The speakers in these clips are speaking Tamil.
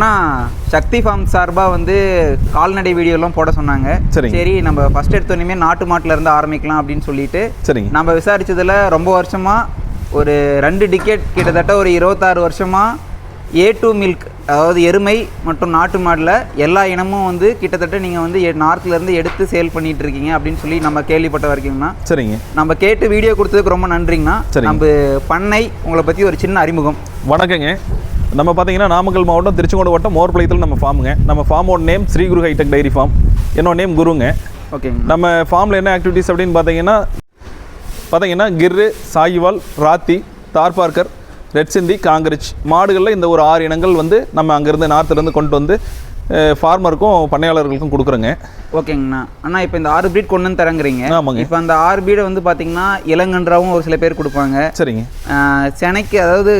அண்ணா சக்தி ஃபார்ம் சார்பாக வந்து கால்நடை வீடியோலாம் போட சொன்னாங்க. சரிங்க. சரி நம்ம ஃபர்ஸ்ட் எடுத்தோடனே நாட்டு மாட்டுல இருந்து ஆரம்பிக்கலாம் அப்படின்னு சொல்லிட்டு சரிங்க. நம்ம விசாரிச்சதுல ரொம்ப வருஷமா ஒரு ரெண்டு டிக்கெட் கிட்டத்தட்ட ஒரு இருபத்தாறு வருஷமா ஏ டூ மில்க் அதாவது எருமை மற்றும் நாட்டு மாடில் எல்லா இனமும் வந்து கிட்டத்தட்ட நீங்கள் வந்து எ- நார்த்ல இருந்து எடுத்து சேல் பண்ணிட்டு இருக்கீங்க அப்படின்னு சொல்லி நம்ம கேள்விப்பட்ட வரைக்கும்னா சரிங்க. நம்ம கேட்டு வீடியோ கொடுத்ததுக்கு ரொம்ப நன்றிங்கண்ணா. நம்ம பண்ணை உங்களை பற்றி ஒரு சின்ன அறிமுகம். வணக்கங்க. நம்ம பார்த்தீங்கன்னா நாமக்கல் மாவட்டம் திருச்செங்கோடு வட்டம் மோர்பாளையத்தில் நம்ம ஃபார்முங்க நம்ம ஃபார்மோட name Sri Guru hitech dairy farm என்னோட நேம் குருங்க. ஓகேங்க நம்ம ஃபார்மில் என்ன ஆக்டிவிட்டீஸ் அப்படின்னு பார்த்தீங்கன்னா பார்த்தீங்கன்னா கிர்ரு சாயிவால் ராத்தி தார்பார்க்கர் ரெட் சிந்தி காங்கிரச் மாடுகளில் இந்த ஒரு ஆறு இனங்கள் வந்து நம்ம அங்கேருந்து நார்த்துலேருந்து கொண்டு வந்து ஃபார்மருக்கும் பண்ணையாளர்களுக்கும் கொடுக்குறோங்க. ஓகேங்கண்ணா அண்ணா இப்போ இந்த ஆறு பிரீட் கொண்டு வந்து தரங்குறீங்க. ஆமாங்க. இப்போ அந்த ஆறு பிரீடை வந்து பார்த்தீங்கன்னா இளங்கன்றாவும் ஒரு சில பேர் கொடுப்பாங்க. சரிங்க. ஆஹ் செனைக்கு அதாவது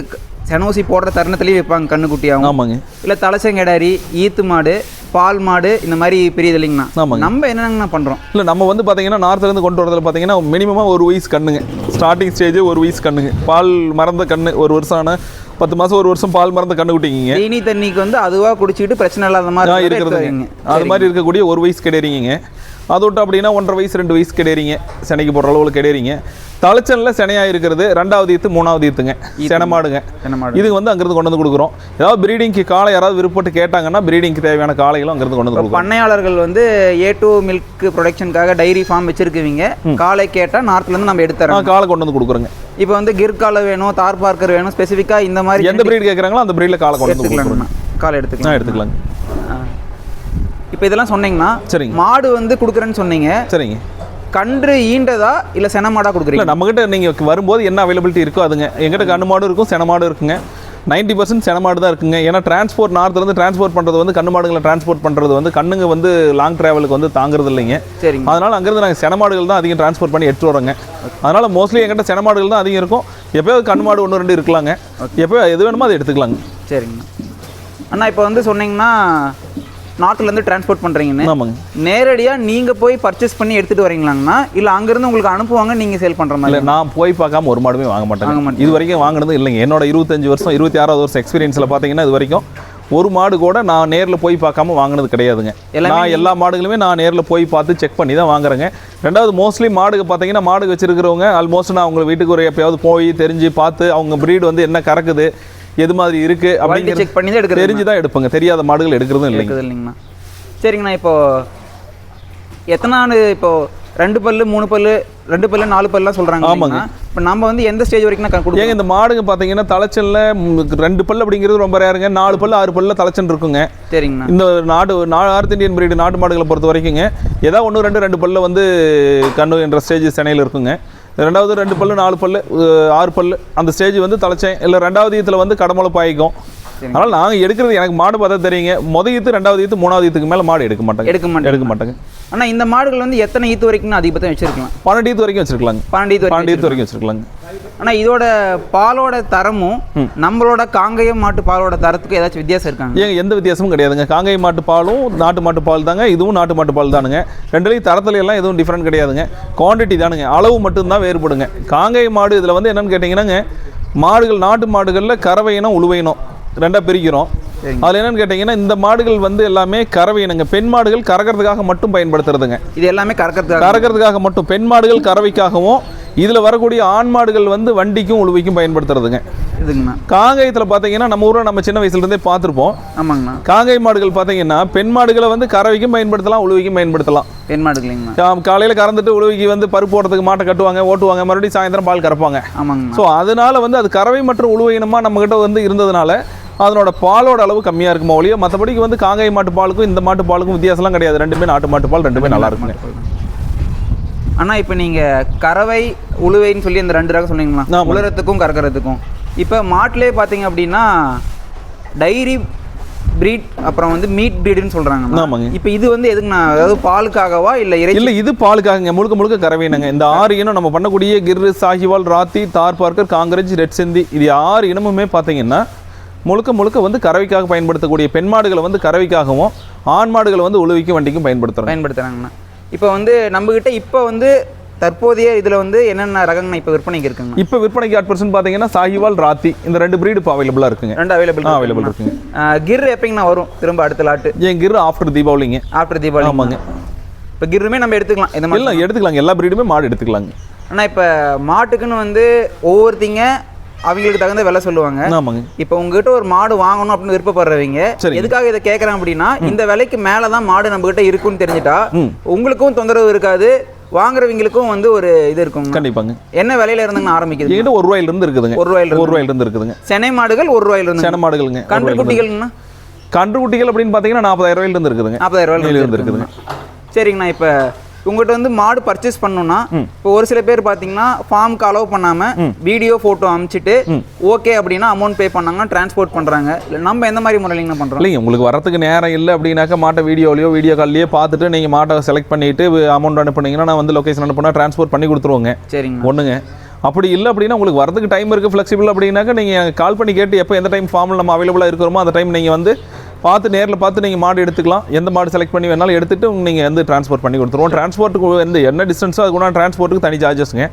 செனூசி போடுற தருணத்துலேயே வைப்பாங்க கண்ணுக்குட்டியாகவும் ஆமாங்க. இல்லை தலைச்சங்கடாரி ஈத்து மாடு பால் மாடு இந்த மாதிரி பெரியது இல்லைங்கண்ணா ஆமாங்க. நம்ம என்னென்னங்கண்ணா பண்ணுறோம் இல்லை நம்ம வந்து பார்த்தீங்கன்னா நார்த்துலேருந்து கொண்டு வரதுல பார்த்தீங்கன்னா மினிமமாக ஒரு வயசு கண்ணுங்க. ஸ்டார்டிங் ஸ்டேஜ் ஒரு வயசு கண்ணுங்க. பால் மறந்த கண்ணு ஒரு வருஷம் ஆன பத்து மாதம் ஒரு வருஷம் பால் மறந்த கண்ணு குட்டிங்க தீனி தண்ணிக்கு வந்து அதுவாக குடிச்சிட்டு பிரச்சனை இல்லாத மாதிரி இருக்கிறத. அது மாதிரி இருக்கக்கூடிய ஒரு வயசு கிடையாதுங்க. அது விட்டு அப்படின்னா ஒன்றரை வயசு ரெண்டு வயசு கிடையாதுங்க செனைக்கு போடுற அளவுக்கு கிடையாதுங்க தலைச்சனில் செனையாக இருக்கிறது ரெண்டாவது ஈத்து மூணாவது ஈத்துங்க. செனை மாடுங்க செனை மாடு இது வந்து அங்கிருந்து கொண்டு வந்து கொடுக்குறோம். ஏதாவது ப்ரீடிங்க்கு காளை யாராவது விருப்பப்பட்டு கேட்டாங்கன்னா ப்ரீடிங்க்கு தேவையான காளைகளும் அங்கிருந்து கொண்டு வந்து பண்ணையாளர்கள் வந்து ஏ டூ மில்க் ப்ரொடக்ஷனுக்காக டைரி ஃபார்ம் வச்சிருக்குவீங்க காலை கேட்டால் நார்த்லேருந்து நம்ம எடுத்து ஆ தரோம் காளை கொண்டு வந்து கொடுக்குறோங்க. இப்போ வந்து கிர்கால வேணும் தார் பார்க்கர் வேணும் ஸ்பெசிஃபிக்காக இந்த மாதிரி எந்த ப்ரீட் கேட்குறாங்களோ அந்த ப்ரீடில் காளை கொண்டு வந்து காலை எடுத்துக்கலாம் எடுத்துக்கலாங்க. இப்போ இதெல்லாம் சொன்னீங்கன்னா சரிங்க. மாடு வந்து கொடுக்குறேன்னு சொன்னீங்க. சரிங்க. கன்று ஈண்டதா இல்லை சென மாடா இல்லை கொடுக்குறீங்க நம்மகிட்ட நீங்கள் வரும்போது என்ன அவைலபிலிட்டி இருக்கோ அதுங்க. எங்கிட்ட கண்ணு மாடு இருக்கும் சென மாடு இருக்குங்க. 90% பர்சன்ட் சென மாடு தான் இருக்குங்க. ஏன்னா டிரான்ஸ்போர்ட் நார்த்துலேருந்து டிரான்ஸ்போர்ட் பண்ணுறது வந்து கண்ணு மாடுகளை டிரான்ஸ்போர்ட் பண்ணுறது வந்து கண்ணுங்க வந்து லாங் ட்ராவலுக்கு வந்து தாங்குறது இல்லைங்க. சரிங்க. அதனால் அங்கேருந்து நாங்கள் சென மாடுகள் தான் அதிகம் டிரான்ஸ்போர்ட் பண்ணி எடுத்துட்டு வரோங்க. அதனால் மோஸ்ட்லி எங்கிட்ட சென மாடுகள் தான் அதிகம் இருக்கும். எப்போயாவது கண்ணு மாடு ஒன்று ரெண்டு இருக்கலாங்க. எப்போ எது வேணுமோ அதை எடுத்துக்கலாங்க. சரிங்கண்ணா அண்ணா இப்போ வந்து சொன்னீங்கன்னா நார்த்லேருந்து டிரான்ஸ்போர்ட் பண்ணுறீங்கன்னு ஆமாங்க. நேரடியாக நீங்கள் போய் பர்ச்சேஸ் பண்ணி எடுத்துகிட்டு வரீங்களாங்கண்ணா இல்லை அங்கேருந்து உங்களுக்கு அனுப்புவாங்க நீங்கள் சேல் பண்ணுற மாதிரி? நான் போய் பார்க்காம ஒரு மாடுமே வாங்க மாட்டேன். இது வரைக்கும் வாங்கினது இல்லைங்க. என்னோட இருபத்தஞ்சு வருஷம் இருபத்தி ஆறாவது வருஷம் எக்ஸ்பீரியன்ஸில் பார்த்தீங்கன்னா இது வரைக்கும் ஒரு மாடு கூட நான் நேரில் போய் பார்க்காம வாங்கினது கிடையாதுங்க. நான் எல்லா மாடுகளுமே நான் நேரில் போய் பார்த்து செக் பண்ணி தான் வாங்குறேங்க. ரெண்டாவது மோஸ்ட்லி மாடுக்கு பார்த்தீங்கன்னா மாடு வச்சிருக்கிறவங்க ஆல்மோஸ்ட் நான் அவங்க வீட்டுக்கு ஒரு எப்பயாவது போய் தெரிஞ்சு பார்த்து அவங்க breed வந்து என்ன கறக்குது எது மாதிரி இருக்குது அப்படிங்கிறது செக் பண்ணி தான் எடுக்கிறது தெரிஞ்சு தான் எடுப்பேங்க. தெரியாத மாடுகள் எடுக்கிறதும் இருக்குது இல்லைங்கண்ணா. சரிங்கண்ணா இப்போ எத்தனை ஆண்டு இப்போ ரெண்டு பல்லு மூணு பல்லு ரெண்டு பல்லு நாலு பல்லாம் சொல்கிறாங்க ஆமாங்க. இப்போ நம்ம வந்து எந்த ஸ்டேஜ் வரைக்கும் கொடுப்போம் ஏங்க இந்த மாடுங்க பார்த்தீங்கன்னா தலைச்சல்ல ரெண்டு பல்லு அப்படிங்கிறது ரொம்ப ரேருங்க. நாலு பல்லு ஆறு பல்ல தலைச்சல் இருக்குங்க. சரிங்கண்ணா. இந்த நாடு நார்த் இந்தியன் பிரீடு நாட்டு மாடுகளை பொறுத்த வரைக்குங்க ஏதாவது ஒன்று ரெண்டு ரெண்டு பல்ல வந்து கண்ணு என்ற ஸ்டேஜ் சென்னையில் இருக்குங்க. ரெண்டாவது ரெண்டு பல்லு நாலு பல்லு ஆறு பல்லு. அந்த ஸ்டேஜ் வந்து தலைச்சேன். இல்லை ரெண்டாவது ஈத்தில் வந்து கடமுளை பாய்க்கும். அதனால் நாங்கள் எடுக்கிறது எனக்கு மாடு பார்த்தா தெரியுங்க. முத ஈத்து ரெண்டாவது ஈத்து மூணாவது ஈத்துக்கு மேலே மாடு எடுக்க மாட்டாங்க. எடுக்க மாட்டேன் எடுக்க மாட்டாங்க. அண்ணா இந்த மாடுகள் வந்து எத்தனை ஈத்து வரைக்கும் அதிகபட்சம் வச்சிருக்கலாம். பன்னெண்டு ஈத்து வரைக்கும் வச்சிருக்கலாங்க. பன்னெண்டு ஈத்து பன்னெண்டு ஈத்து வரைக்கும் வச்சிருக்கலாங்க. ஆனால் இதோட பாலோட தரமும் நம்மளோட காங்கேயம் மாட்டு பாலோட தரத்துக்கு ஏதாச்சும் வித்தியாசம் இருக்காங்க? ஏங்க எந்த வித்தியாசமும் கிடையாதுங்க. காங்கை மாட்டு பாலும் நாட்டு மாட்டு பால் தாங்க. இதுவும் நாட்டு மாட்டு பால் தானுங்க. ரெண்டுலேயும் தரத்துல எல்லாம் எதுவும் டிஃப்ரெண்ட் கிடையாதுங்க. குவாண்டிட்டி தானுங்க. அளவு மட்டும்தான் வேறுபடுங்க. காங்கை மாடு இதில் வந்து என்னன்னு கேட்டிங்கன்னாங்க மாடுகள் நாட்டு மாடுகளில் கறவை இனம் உழுவை இனம். ரெண்டாக பிரிக்கிறோம். அதில் என்னன்னு கேட்டிங்கன்னா இந்த மாடுகள் வந்து எல்லாமே கறவை இனங்க. பெண் மாடுகள் கறக்கிறதுக்காக மட்டும் பயன்படுத்துறதுங்க. இது எல்லாமே கறக்கிறதுக்காக. கறக்கிறதுக்காக மட்டும். பெண் மாடுகள் கறவைக்காகவும் இதில் வரக்கூடிய ஆண் மாடுகள் வந்து வண்டிக்கும் உழுவைக்கும் பயன்படுத்துறதுங்க. இதுங்கண்ணா. காங்கயத்தில் பார்த்தீங்கன்னா நம்ம ஊரில் நம்ம சின்ன வயசுலேருந்தே பார்த்துருப்போம் ஆமாங்கண்ணா. காங்கை மாடுகள் பார்த்தீங்கன்னா பெண் மாடுகளை வந்து கறவைக்கும் பயன்படுத்தலாம் உழுவிக்கும் பயன்படுத்தலாம். பெண் மாடுகளைங்கண்ணா காலையில கறந்துட்டு உழுவிக்கு வந்து பருப்பு போடுறதுக்கு மாட்டை கட்டுவாங்க ஓட்டுவாங்க மறுபடியும் சாயந்தரம் பால் கறப்பாங்க. ஆமாங்கண்ணா. ஸோ அதனால வந்து அது கறவை மற்றும் உழுவை இனமாக நம்மகிட்ட வந்து இருந்ததுனால அதனோட பாலோட அளவு கம்மியாக இருக்குமா ஒழிய மற்றபடிக்கு வந்து காங்கை மாட்டு பாலுக்கும் இந்த மாட்டு பாலுக்கும் வித்தியாசம்லாம் கிடையாது. ரெண்டுமே நாட்டு மாட்டு பால் ரெண்டுமே நல்லா இருக்குங்க அண்ணா இப்போ நீங்கள் கறவை உழுவைன்னு சொல்லி இந்த ரெண்டு ரகம் சொன்னீங்களா. உழுறதுக்கும் கறக்கிறதுக்கும். இப்போ மாட்டிலே பார்த்தீங்க அப்படின்னா டைரி பிரீட் அப்புறம் வந்து மீட் பிரீடுன்னு சொல்கிறாங்க ஆமாங்க. இப்போ இது வந்து எதுக்குண்ணா? அதாவது பாலுக்காகவா இல்லை இறைச்சி? இல்லை இது பாலுக்காகங்க. முழுக்க முழுக்க கறவையினங்க இந்த ஆறு இனம் நம்ம பண்ணக்கூடிய கிர்ரு சாஹிவால் ராத்தி தார் பார்க்கர் காங்கிரஸ் ரெட் செந்தி இது ஆறு இனமுமே பார்த்தீங்கன்னா முழுக்க முழுக்க வந்து கறவைக்காக பயன்படுத்தக்கூடிய பெண் மாடுகளை வந்து கறவைக்காகவும் ஆண் மாடுகளை வந்து உழுவிக்கும் வண்டிக்கும் பயன்படுத்துகிறோம் பயன்படுத்துகிறாங்கண்ணா இப்போ வந்து நம்மக்கிட்ட இப்போ வந்து தற்போதைய இதுல வந்து என்னென்ன ரகங்கண்ணா இப்போ விற்பனைக்கு இருக்குங்க இப்போ விற்பனைக்கு ஆட்பர்சன் பார்த்தீங்கன்னா சாஹிவால் ராத்தி இந்த ரெண்டு பிரீடு இப்போ அவைலபிளாக இருக்குங்க. ரெண்டு அவைலபிள் அவைலபிள் இருக்குங்க. கிர் எப்பங்கண்ணா வரும்? திரும்ப அடுத்த லாட்டு என் கிரு ஆஃப்டர் தீபாவளிங்க. ஆஃப்டர் தீபாவளி ஆமாங்க. இப்போ கிருமே நம்ம எடுத்துக்கலாம். இந்த மாதிரி எடுத்துக்கலாங்க. எல்லா பிரீடுமே மாடு எடுத்துக்கலாங்க. ஆனால் இப்போ மாட்டுக்குன்னு வந்து ஒவ்வொருத்திங்க அவங்களுக்கு தகுந்த விலை சொல்லுவாங்க. ஆமாங்க. இப்போ உங்ககிட்ட ஒரு மாடு வாங்கணும் அப்படின்னு விருப்பப்படுறவங்க. எதுக்காக இதை கேட்குறேன் அப்படின்னா இந்த விலைக்கு மேலே தான் மாடு நம்ம கிட்ட இருக்குன்னு தெரிஞ்சுட்டா. உங்களுக்கும் தொந்தரவு இருக்காது வாங்குறவங்களுக்கும் வந்து ஒரு இது இருக்குங்க. கண்டிப்பாங்க. என்ன விலையில இருந்துங்கண்ணா ஆரம்பிக்குது என்கிட்ட ஒரு ரூபாயில இருந்து இருக்குதுங்க. ஒரு ரூபாயில ஒரு ரூபாயில இருந்து இருக்குதுங்க. சென்னை மாடுகள் ஒரு ரூபாயில இருந்து. சேன மாடுகளுங்க. கன்று. குட்டிகள்னா கன்று குட்டிகள் அப்படின்னு பார்த்தீங்கன்னா நாற்பதாயிரம் ரூபாயில இருந்து இருக்குதுங்க. நாற்பதாயிரம் ரூபாயில இருந்து இருக்குதுங்க. சரிங்கண்ணா இப்போ உங்கள்கிட்ட வந்து மாடு பர்ச்சேஸ் பண்ணணும்னா இப்போ ஒரு சில பேர் பார்த்தீங்கன்னா ஃபார்முக்கு அலோவ் பண்ணாம வீடியோ ஃபோட்டோ அனுப்பிச்சிட்டு ஓகே அப்படின்னா அமௌண்ட் பே பண்ணாங்கன்னா டிரான்ஸ்போர்ட் பண்றாங்க. இல்லை நம்ம எந்த மாதிரி முறையிலங்கண்ணா பண்றோம்? இல்லைங்க உங்களுக்கு வரத்துக்கு நேரம் இல்லை அப்படின்னாக்கா மாட்டை வீடியோலையோ வீடியோ கால்லையோ பார்த்துட்டு நீங்கள் மாட்டை செலக்ட் பண்ணிட்டு அமௌண்ட் அனுப்புனீங்கன்னா நான் வந்து லொகேஷன் அனுப்புனா ட்ரான்ஸ்போர்ட் பண்ணி கொடுத்துருவோங்க. சரிங்கண்ணா ஒன்றுங்க அப்படி இல்லை அப்படின்னா உங்களுக்கு வரதுக்கு டைம் இருக்குது ஃப்ளெக்சிபிள் அப்படின்னாக்கா நீங்கள் கால் பண்ணி கேட்டு எப்போ எந்த டைம் ஃபார்மில் நம்ம அவைலபிளாக இருக்கிறோமோ அந்த டைம் நீங்கள் வந்து பார்த்து நேரில் பார்த்து நீங்கள் மாடு எடுத்துக்கலாம். எந்த மாடு செலக்ட் பண்ணி வேணாலும் எடுத்துட்டு நீங்கள் வந்து ட்ரான்ஸ்போர்ட் பண்ணி கொடுத்துருவோம். ட்ரான்ஸ்போர்ட்டுக்கு வந்து என்ன டிஸ்டன்ஸோ அதுக்குள்ள ட்ரான்ஸ்போர்ட்டுக்கு தனி சார்ஜஸ்ங்க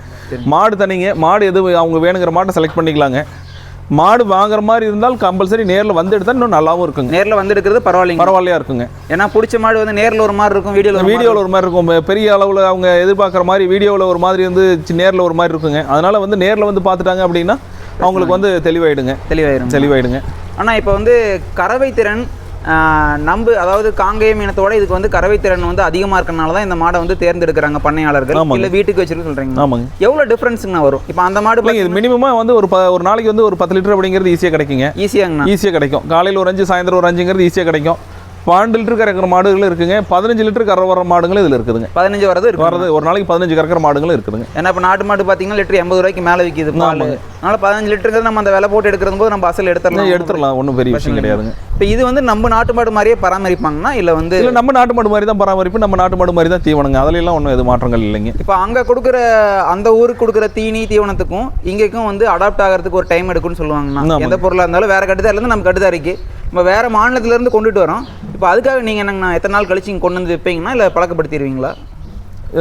மாடு தனிங்க மாடு எது அவங்க வேணுங்கிற மாட்டை செலக்ட் பண்ணிக்கலாங்க. மாடு வாங்குற மாதிரி இருந்தால் கம்பல்சரி நேரில் வந்து எடுத்தால் இன்னும் நல்லாவும் இருக்குங்க. நேர்ல வந்து எடுக்கிறது பரவாயில்லைங்க. பரவாயில்லையா இருக்குங்க. ஏன்னா பிடிச்ச மாடு வந்து நேர்ல ஒரு மாதிரி இருக்கும் வீடியோல வீடியோவில் ஒரு மாதிரி இருக்கும். பெரிய அளவில் அவங்க எதிர்பார்க்குற மாதிரி வீடியோவில் ஒரு மாதிரி வந்து நேரில் ஒரு மாதிரி இருக்குங்க. அதனால் வந்து நேரில் வந்து பார்த்துட்டாங்க அப்படின்னா அவங்களுக்கு வந்து தெளிவாயிடுங்க. தெளிவாயிரும். தெளிவாயிடுங்க. ஆனா இப்போ வந்து கறவை திறன் நம்பு அதாவது காங்கேயம் இனத்தோட இதுக்கு வந்து கறவை திறன் வந்து அதிகமா இருக்கறனால தான் இந்த மாடை வந்து தேர்ந்தெடுக்கிறாங்க பண்ணையாளர்கள். இல்ல வீட்டுக்கு வச்சிருக்கு சொல்றீங்க ஆமாங்க. எவ்வளவு டிஃபரன்ஸுங்கண்ணா வரும்? இப்போ அந்த மாடு இது மினிமமாக வந்து ஒரு ப ஒரு நாளைக்கு வந்து ஒரு பத்து லிட்டர் அப்படிங்கிறது ஈஸியாக கிடைக்குங்க. ஈஸியாங்கண்ணா ஈஸியாக கிடைக்கும். காலையில் ஒரு அஞ்சு சாயந்தரம் ஒரு அஞ்சுங்கிறது ஈஸியாக கிடைக்கும். பன்னெண்டு லிட்டர் கறக்கிற மாடுகளும் இருக்குங்க. பதினஞ்சு லிட்டர் கற வர மாடுகளும் இதில் இருக்குதுங்க. பதினஞ்சு வரது வரது ஒரு நாளைக்கு பதினஞ்சு கறக்கிற மாடுகளும் இருக்குதுங்க. ஏன்னா இப்போ நாட்டு மாடு பார்த்தீங்கன்னா லிட்டர் எண்பது ரூபாய்க்கு மேலே விற்கிது அதனால பதினஞ்சு லிட்டருக்கு நம்ம அந்த விலை போட்டு எடுக்கிறது போது நம்ம அசல் எடுத்துடலாம். எடுத்துடலாம். ஒன்றும் பெரிய விஷயம் கிடையாதுங்க. இப்போ இது வந்து நம்ம நாட்டு மாடு மாதிரியே பராமரிப்பாங்கன்னா இல்லை வந்து இல்லை நம்ம நாட்டு மாடு மாதிரி தான் பராமரிப்பு நம்ம நாட்டு மாடு மாதிரி தான் தீவனங்க. அதுல எல்லாம் ஒன்றும் எது மாற்றங்கள் இல்லைங்க. இப்போ அங்கே கொடுக்குற அந்த ஊருக்கு கொடுக்குற தீனி தீவனத்துக்கும் இங்கேக்கும் வந்து அடாப்ட் ஆகிறதுக்கு ஒரு டைம் எடுக்கும்னு சொல்லுவாங்கண்ணா. ஆமாங்க. எந்த பொருளாக இருந்தாலும் வேற கட்டுதாரிலேருந்து நம்ம கட்டுதாரிக்கு. நம்ம வேற மாநிலத்திலேருந்து கொண்டுட்டு வரோம். இப்போ அதுக்காக நீங்கள் என்னங்கண்ணா எத்தனை நாள் கழிச்சு இங்கே கொண்டு வந்து வைப்பீங்கன்னா இல்லை பழக்கப்படுத்திடுவீங்களா?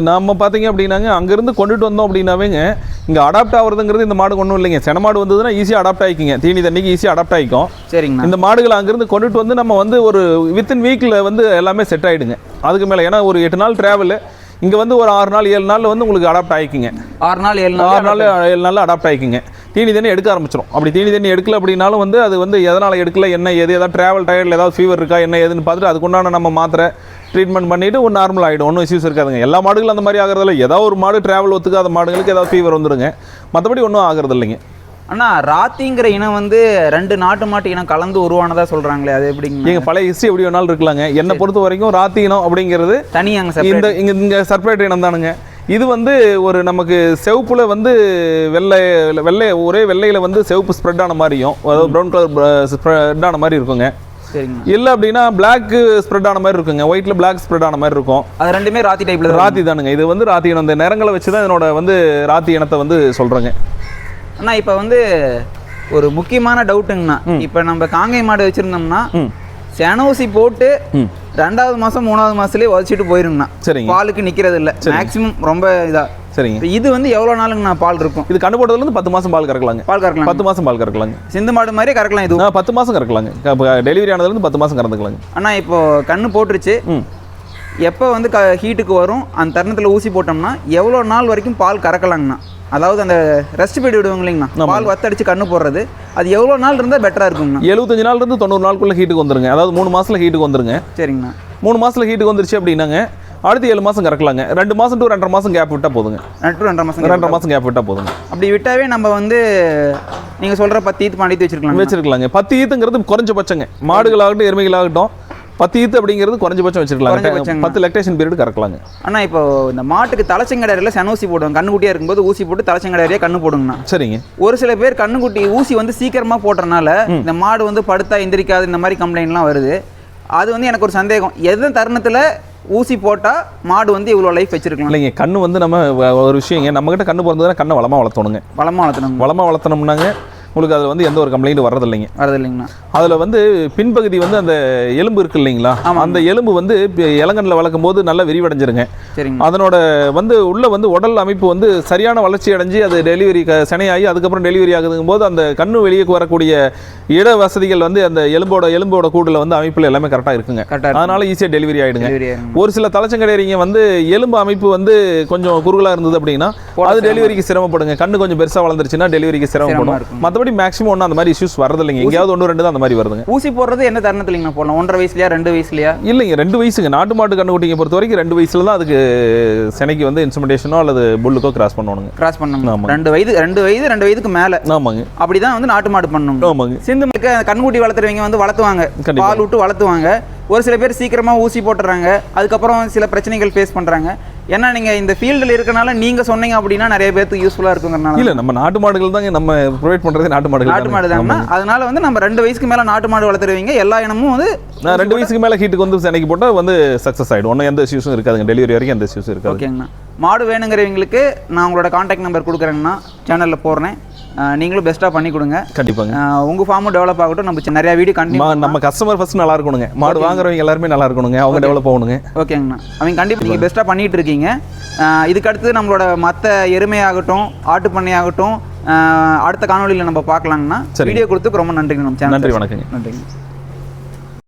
நம்ம பார்த்தீங்க அப்படின்னாங்க அங்கேருந்து கொண்டுட்டு வந்தோம் அப்படின்னாவேங்க இங்கே அடாப்ட் ஆகுறதுங்கிறது இந்த மாடு ஒன்றும் இல்லைங்க. சென மாடு வந்ததுன்னா ஈஸியாக அடாப்ட் ஆகிக்குங்க தீனி தண்ணிக்கு ஈஸியாக அடாப்ட் ஆகிக்கும் சரிங்கண்ணா. இந்த மாடுகளை அங்கேருந்து கொண்டுட்டு வந்து நம்ம வந்து ஒரு வித்தின் வீக்கில் வந்து எல்லாமே செட் ஆகிடுங்க அதுக்கு மேலே ஏன்னா ஒரு எட்டு நாள் ட்ராவல் இங்கே வந்து ஒரு ஆறு நாள் ஏழு நாளில் வந்து உங்களுக்கு அடாப்ட் ஆகிக்குங்க ஆறு நாள் ஏழு ஆறு நாள் நாள் ஏழு நாளில் அடாப்ட் ஆகிக்குங்க தீனி தண்ணி எடுக்க ஆரம்பிச்சிடும் அப்படி தீனி தண்ணி எடுக்கல அப்படின்னாலும் வந்து அது வந்து எதனால் எடுக்கல என்ன ஏது ஏதாவது ட்ராவல் டயர்டில் ஏதாவது ஃபீவர் இருக்கா என்ன ஏதுன்னு பார்த்துட்டு அதுக்குண்டான நம்ம மாத்திரை ட்ரீட்மெண்ட் பண்ணிவிட்டு ஒரு நார்மல் ஆகிடும் ஒன்றும் இஷ்யூஸ் இருக்காதுங்க. எல்லா மாடுகளும் அந்த மாதிரி ஆகிறதில்ல. ஏதாவது ஒரு மாடு ட்ராவல் ஒத்துக்காத மாடுகளுக்கு ஏதாவது ஃபீவர் வந்துடுங்க மற்றபடி ஒன்றும் ஆகிறது இல்லைங்க அண்ணா ராத்திங்கிற இனம் வந்து ரெண்டு நாட்டு மாட்டு இனம் கலந்து உருவானதா சொல்றாங்களே அது எப்படிங்க? எங்கள் பழைய ஹிஸ்ட்ரி எப்படி வேணாலும் இருக்கலாங்க. என்னை பொறுத்த வரைக்கும் ராத்தினம் அப்படிங்கிறது தனியாங்க சார் இந்த இங்கே இங்கே சர்ப்ரைட் இனம் தானுங்க இது வந்து ஒரு நமக்கு செவப்புல வந்து வெள்ளை வெள்ளை ஒரே வெள்ளையில் வந்து செவப்பு ஸ்ப்ரெட் ஆன மாதிரியும் அதாவது ப்ரௌன் கலர் ஸ்ப்ரெட் ஆன மாதிரி இருக்குங்க. இல்லை அப்படின்னா பிளாக் ஸ்ப்ரெட் ஆன மாதிரி இருக்குங்க. ஒயிட்டில் பிளாக் ஸ்ப்ரெட் ஆன மாதிரி இருக்கும். அது ரெண்டுமே ராத்தி டைப்ல ராத்தி தானுங்க. இது வந்து ராத்தி இனம். இந்த நிறங்களை வச்சு தான் இதனோட வந்து ராத்தி இனத்தை வந்து சொல்கிறேங்க அண்ணா இப்போ வந்து ஒரு முக்கியமான டவுட்டுங்கண்ணா இப்போ நம்ம காங்கை மாடு வச்சிருந்தோம்னா செனூசி போட்டு ரெண்டாவது மாசம் மூணாவது மாசத்துலயே உதச்சிட்டு போயிருங்கண்ணா. சரிங்க. பாலுக்கு நிக்கிறது இல்ல மேக்ஸிமம் ரொம்ப இதா. சரிங்க. இது வந்து எவ்வளவு நாளுங்கண்ணா பால் இருக்கும்? இது கண்ணு போட்டதுலேருந்து பத்து மாதம் பால் கறக்கலாங்க. பால் கறக்கலாம் பத்து மாதம் பால் கறக்கலாங்க. சிந்து மாடு மாதிரியே கறக்கலாம் இது. பத்து மாதம் கறக்கலாங்க. டெலிவரி ஆனதுலேருந்து பத்து மாதம் கறந்துக்கலாங்க. அண்ணா இப்போ கண்ணு போட்டுருச்சு. எப்போ வந்து க ஹீட்டுக்கு வரும்? அந்த தருணத்தில் ஊசி போட்டோம்னா எவ்வளோ நாள் வரைக்கும் பால் கறக்கலாங்கண்ணா? அதாவது அந்த ரெஸ்ட் பீரியட் விடுவாங்க இல்லைங்கண்ணா பால் வத்தடிச்சு கண்ணு போடுறது. அது எவ்வளோ நாள் இருந்தால் பெட்டராக இருக்குங்கண்ணா. எழுபத்தஞ்சு நாள்லேருந்து தொண்ணூறு நாளுக்குள்ள ஹீட்டுக்கு வந்துருங்க. அதாவது மூணு மாசத்துல ஹீட்டுக்கு வந்துருங்க. சரிங்கண்ணா. மூணு மாசத்துல ஹீட்டுக்கு வந்துருச்சு அப்படின்னாங்க. அடுத்து ஏழு மாசம் கறக்கலாங்க. ரெண்டு மாசம் டு ரெண்டரை மாசம் கேப் விட்டா போதுங்க. ரெண்டு ரெண்டரை மாதம் ரெண்டரை மாசம் கேப் விட்டா போதுங்க. அப்படி விட்டாவே நம்ம வந்து நீங்கள் சொல்கிற பத்து ஈத்து பாண்டித்து வச்சிருக்கலாம் வச்சிருக்கலாங்க. பத்து ஈத்துங்கிறது குறைஞ்சபட்சங்க. மாடுகளாகட்டும் எருமைகளாகட்டும் பத்து ஈத்து அப்படிங்கிறது குறைஞ்சபட்சம் குறைஞ்சபட்சங்க. பத்து லெக்டேஷன் பீரியட் கறக்கலாங்க. அண்ணா இப்போ இந்த மாட்டுக்கு தலைச்சங்கடையில் செனூசி போடுவாங்க. கண்ணுக்குட்டியாக இருக்கும்போது ஊசி போட்டு தலைச்சங்கடையிலே கண்ணு போடுங்கண்ணா. சரிங்க. ஒரு சில பேர் கண்ணுக்குட்டி ஊசி வந்து சீக்கிரமாக போடுறனால இந்த மாடு வந்து படுத்தா எந்திரிக்காது இந்த மாதிரி கம்ப்ளைண்ட்லாம் வருது. அது வந்து எனக்கு ஒரு சந்தேகம். எந்த தருணத்தில் ஊசி போட்டால் மாடு வந்து இவ்வளோ லைஃப் வச்சிருக்கலாம்? இல்லைங்க கண்ணு வந்து நம்ம ஒரு விஷயங்க. நம்மகிட்ட கண்ணு பிறந்ததுன்னா கண்ணை வளமாக வளர்த்தணுங்க. வளமாக வளர்த்தணும் வளமாக வளர்த்தணும்னாங்க. உங்களுக்கு அதில் வந்து எந்த ஒரு கம்ப்ளைண்ட்டும் வர்றதில்லைங்க. வரது இல்லைங்கண்ணா அதில் வந்து பின்பகுதி வந்து அந்த எலும்பு இருக்கு இல்லைங்களா? அந்த எலும்பு வந்து இளங்கன்ல வளர்க்கும் போது நல்லா விரிவடைஞ்சிருங்க. சரிங்க. அதனோட வந்து உள்ள வந்து உடல் அமைப்பு வந்து சரியான வளர்ச்சி அடைஞ்சு அது டெலிவரி சனையாகி அதுக்கப்புறம் டெலிவரி ஆகுதுங்கும் போது அந்த கண்ணு வெளியே வரக்கூடிய இட வசதிகள் வந்து அந்த எலும்போட எலும்போட கூடுல வந்து அமைப்பில் எல்லாமே கரெக்டாக இருக்குங்க. அதனால ஈஸியாக டெலிவரி ஆயிருங்க ஒரு சில தலைச்சங்கடையறிங்க வந்து எலும்பு அமைப்பு வந்து கொஞ்சம் குறுகலா இருந்தது அப்படின்னா அது டெலிவரிக்கு சிரமப்படுங்க. கண்ணு கொஞ்சம் பெருசா வளர்ந்துருச்சுன்னா டெலிவரிக்கு சிரமப்படும். இருக்கும். மற்றபடி மேக்ஸிமம் ஒன்றும் அந்த மாதிரி இஷ்யூஸ் வரதில்லைங்க எங்கேயாவது ஒன்று ரெண்டு தான் அந்த மாதிரி வருதுங்க. ஊசி போடுறது என்ன தருணத்துலங்கண்ணா போடலாம்? ஒன்றரை வயசுலையா ரெண்டு வயசுலையா? இல்லைங்க ரெண்டு வயசுங்க. நாட்டு மாட்டு கண்ணுக்குட்டிங்க பொறுத்த வரைக்கும் ரெண்டு வயசுல தான் அதுக்கு செனைக்கு வந்து இன்ஸ்ட்ருமெண்டேஷனோ அல்லது புல்லுக்கோ கிராஸ் பண்ணணுங்க. கிராஸ் பண்ணணும். ரெண்டு வயது ரெண்டு வயது ரெண்டு வயதுக்கு மேலே. ஆமாங்க. அப்படிதான் வந்து நாட்டு மாடு பண்ணணும் ஆமாங்க. சிந்து கண்குட்டி வளர்த்துறவங்க வந்து வளர்த்துவாங்க. பால் விட்டு வளர்த்துவாங்க. ஒரு சில பேர் சீக்கிரமா ஊசி போட்டுறாங்க. அதுக்கப்புறம் சில பிரச்சனைகள் ஃபேஸ் பண்றாங்க. ஏன்னா நீங்க இந்த ஃபீல்டில் இருக்கனால நீங்க சொன்னீங்க அப்படின்னா நிறைய பேருக்கு யூஸ்ஃபுல்லா இருக்குங்கிறனால. இல்ல நம்ம நாட்டு மாடுகள் தாங்க நம்ம ப்ரொவைட் பண்றது நாட்டு மாடுகள் நாட்டு மாடு தாங்க. தாங்கன்னா அதனால வந்து நம்ம ரெண்டு வயசுக்கு மேல நாட்டு மாடு வளர்த்துறவங்க எல்லா இனமும் வந்து நான் ரெண்டு வயசுக்கு மேல ஹீட்டுக்கு வந்து செனைக்கு போட்டா வந்து சக்ஸஸ் ஆயிடும். ஒன்றும் எந்த இஷ்யூஸும் இருக்காதுங்க. டெலிவரி வரைக்கும் எந்த இஷ்யூஸும் இருக்காது. ஓகேங்கண்ணா. மாடு வேணுங்கிறவங்களுக்கு நான் உங்களோட காண்டாக்ட் நம்பர் கொடுக்குறேங்கண்ணா. சேனலில் போடுறேன். நீங்களும் பெஸ்ட்டாக பண்ணி கொடுங்க. கண்டிப்பாங்க. அஹ் உங்க ஃபார்மும் டெவலப் ஆகட்டும். நம்ம நிறைய வீடியோ கண்டிப்பாக நம்ம கஸ்டமர் ஃபர்ஸ்ட் நல்லா இருக்கணுங்க. மாடு வாங்குறவங்க எல்லாருமே நல்லா இருக்கணுங்க. அவங்க டெவலப் ஆகணுங்க. ஓகேங்கண்ணா அவங்க கண்டிப்பாக நீங்கள் பெஸ்ட்டாக பண்ணிட்டு இருக்கீங்க. அஹ் இதுக்கு அடுத்து நம்மளோட மற்ற எருமையாகட்டும் ஆட்டு பண்ணையாகட்டும் அடுத்த காணொளியில் நம்ம பார்க்கலாங்கண்ணா. வீடியோ கொடுத்துக்கு ரொம்ப நன்றிங்க நம்ம சேனல் நன்றி வணக்கங்க. நன்றிங்க.